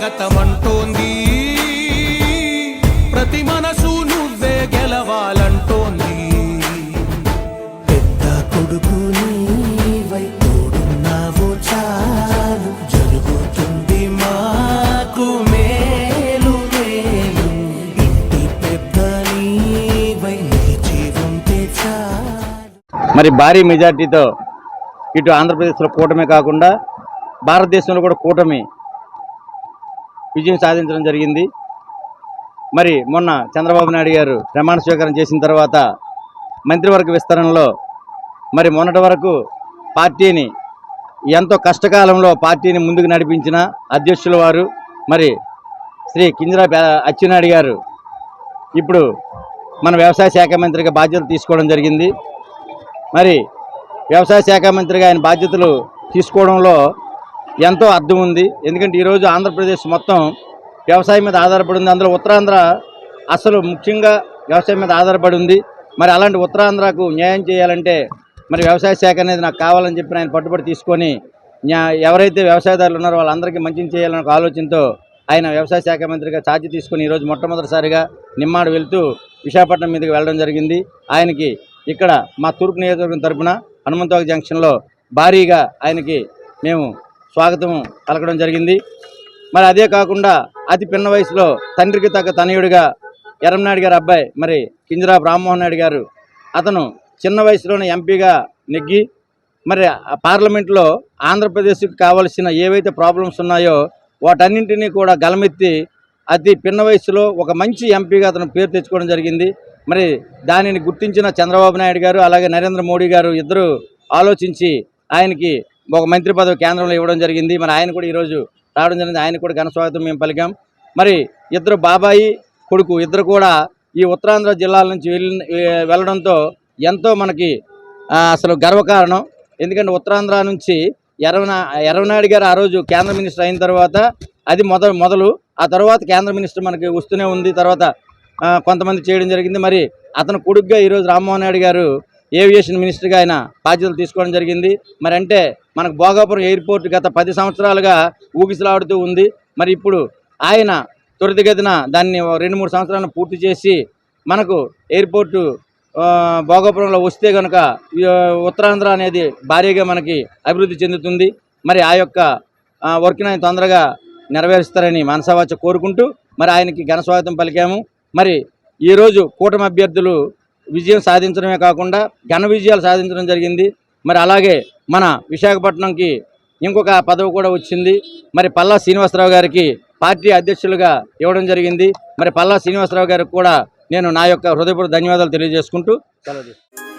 స్వాగతం అంటోంది ప్రతి మనసు నువ్వే గెలవాలంటోంది. పెద్ద కొడుకు నీవై తోడున్నావు చాలు. జరుగుతుంది మాకు మేలు మేలు. ఇంటి పెద్ద నీవై నిలిచి ఉంటే చాలు. మరి భారీ మెజార్టీతో ఇటు ఆంధ్రప్రదేశ్లో కూటమి కాకుండా భారతదేశంలో కూడా కూటమి విజయం సాధించడం జరిగింది. మరి మొన్న చంద్రబాబు నాయుడు గారు ప్రమాణ స్వీకారం చేసిన తర్వాత మంత్రివర్గ విస్తరణలో మరి మొన్నటి వరకు పార్టీని ఎంతో కష్టకాలంలో పార్టీని ముందుకు నడిపించిన అధ్యక్షుల వారు మరి శ్రీ కింజరా అచ్చెన్నాయుడు గారు. ఇప్పుడు మన వ్యవసాయ శాఖ మంత్రిగా బాధ్యతలు తీసుకోవడం జరిగింది. మరి వ్యవసాయ శాఖ మంత్రిగా ఆయన బాధ్యతలు తీసుకోవడంలో ఎంతో అర్థం ఉంది. ఎందుకంటే ఈరోజు ఆంధ్రప్రదేశ్ మొత్తం వ్యవసాయం మీద ఆధారపడి ఉంది. అందులో ఉత్తరాంధ్ర అసలు ముఖ్యంగా వ్యవసాయం మీద ఆధారపడి ఉంది. మరి అలాంటి ఉత్తరాంధ్రకు న్యాయం చేయాలంటే మరి వ్యవసాయ శాఖ అనేది నాకు కావాలని చెప్పి ఆయన పట్టుబడి తీసుకొని ఎవరైతే వ్యవసాయదారులు ఉన్నారో వాళ్ళందరికీ మంచిని చేయాలనే ఒక ఆలోచనతో ఆయన వ్యవసాయ శాఖ మంత్రిగా ఛార్జ్ తీసుకొని ఈరోజు మొట్టమొదటిసారిగా నిమ్మాడు వెళ్తూ విశాఖపట్నం మీదకి వెళ్ళడం జరిగింది. ఆయనకి ఇక్కడ మా తూర్పు నియోజకవర్గం తరపున హనుమంతవాగ జంక్షన్లో భారీగా ఆయనకి మేము స్వాగతం పలకడం జరిగింది. మరి అదే కాకుండా అతి పిన్న వయసులో తండ్రికి తగ్గ తనయుడిగా ఎర్రంనాయుడు గారి అబ్బాయి మరి కింజరాపు రామ్మోహన్ నాయుడు గారు అతను చిన్న వయసులోనే ఎంపీగా నెగ్గి మరి ఆ పార్లమెంట్లో ఆంధ్రప్రదేశ్కి కావలసిన ఏవైతే ప్రాబ్లమ్స్ ఉన్నాయో వాటన్నింటినీ కూడా గలమెత్తి అతి పిన్న వయసులో ఒక మంచి ఎంపీగా అతను పేరు తెచ్చుకోవడం జరిగింది. మరి దానిని గుర్తించిన చంద్రబాబు నాయుడు గారు అలాగే నరేంద్ర మోడీ గారు ఇద్దరు ఆలోచించి ఆయనకి ఒక మంత్రి పదవి కేంద్రంలో ఇవ్వడం జరిగింది. మరి ఆయన కూడా ఈరోజు రావడం జరిగింది. ఆయన కూడా ఘనస్వాగతం మేము పలికాం. మరి ఇద్దరు బాబాయి కొడుకు ఇద్దరు కూడా ఈ ఉత్తరాంధ్ర జిల్లాల నుంచి వెళ్ళి వెళ్ళడంతో ఎంతో మనకి అసలు గర్వకారణం. ఎందుకంటే ఉత్తరాంధ్ర నుంచి ఎరవనా ఎరవనాయుడు గారు ఆ రోజు కేంద్ర మినిస్టర్ అయిన తర్వాత అది మొద మొదలు. ఆ తర్వాత కేంద్ర మినిస్టర్ మనకి వస్తూనే ఉంది. తర్వాత కొంతమంది చేయడం జరిగింది. మరి అతను కొడుకుగా ఈరోజు రామ్మోహన్ నాయుడు గారు ఏవియేషన్ మినిస్టర్గా ఆయన బాధ్యతలు తీసుకోవడం జరిగింది. మరి అంటే మనకు భోగాపురం ఎయిర్పోర్ట్ గత పది సంవత్సరాలుగా ఊగిసలాడుతూ ఉంది. మరి ఇప్పుడు ఆయన త్వరితగతిన దాన్ని రెండు మూడు సంవత్సరాలను పూర్తి చేసి మనకు ఎయిర్పోర్టు భోగాపురంలో వస్తే కనుక ఉత్తరాంధ్ర అనేది భారీగా మనకి అభివృద్ధి చెందుతుంది. మరి ఆ యొక్క వర్క్ని ఆయన తొందరగా నెరవేరుస్తారని మనసావాచ కోరుకుంటూ మరి ఆయనకి ఘన స్వాగతం పలికాము. మరి ఈరోజు కూటమి అభ్యర్థులు విజయం సాధించడమే కాకుండా ఘన విజయాలు సాధించడం జరిగింది. మరి అలాగే మన విశాఖపట్నంకి ఇంకొక పదవి కూడా వచ్చింది. మరి పల్లా శ్రీనివాసరావు గారికి పార్టీ అధ్యక్షులుగా ఇవ్వడం జరిగింది. మరి పల్లా శ్రీనివాసరావు గారికి కూడా నేను నా యొక్క హృదయపూర్వక ధన్యవాదాలు తెలియజేసుకుంటూ సెలవు